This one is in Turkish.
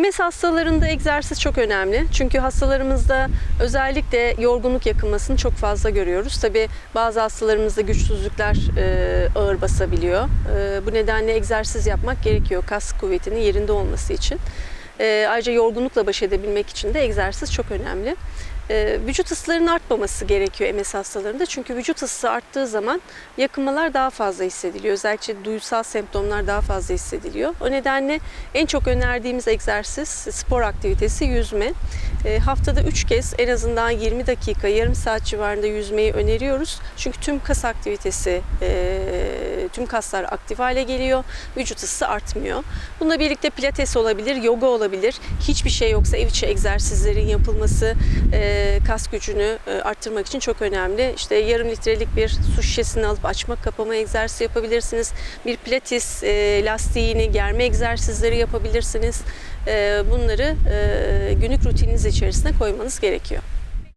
MS hastalarında egzersiz çok önemli. Çünkü hastalarımızda özellikle yorgunluk yakınmasını çok fazla görüyoruz. Tabi bazı hastalarımızda güçsüzlükler e, ağır basabiliyor. E, bu nedenle egzersiz yapmak gerekiyor kas kuvvetinin yerinde olması için. E, ayrıca yorgunlukla baş edebilmek için de egzersiz çok önemli. E, vücut ısılarının artmaması gerekiyor MS hastalarında. Çünkü vücut ısısı arttığı zaman yakınmalar daha fazla hissediliyor. Özellikle duysal semptomlar daha fazla hissediliyor. O nedenle en çok önerdiğimiz egzersiz spor aktivitesi yüzme. E, haftada 3 kez en azından 20 dakika, yarım saat civarında yüzmeyi öneriyoruz. Çünkü tüm kas aktivitesi, e, tüm kaslar aktif hale geliyor. Vücut ısısı artmıyor. Bununla birlikte pilates olabilir, yoga olabilir. Hiçbir şey yoksa ev içi egzersizlerin yapılması e, kas gücünü e, arttırmak için çok önemli. İşte yarım litrelik bir su şişesini alıp açma kapama egzersizi yapabilirsiniz. Bir pilates e, lastiğini germe egzersizleri yapabilirsiniz. E, bunları e, günlük rutininiz içerisine koymanız gerekiyor.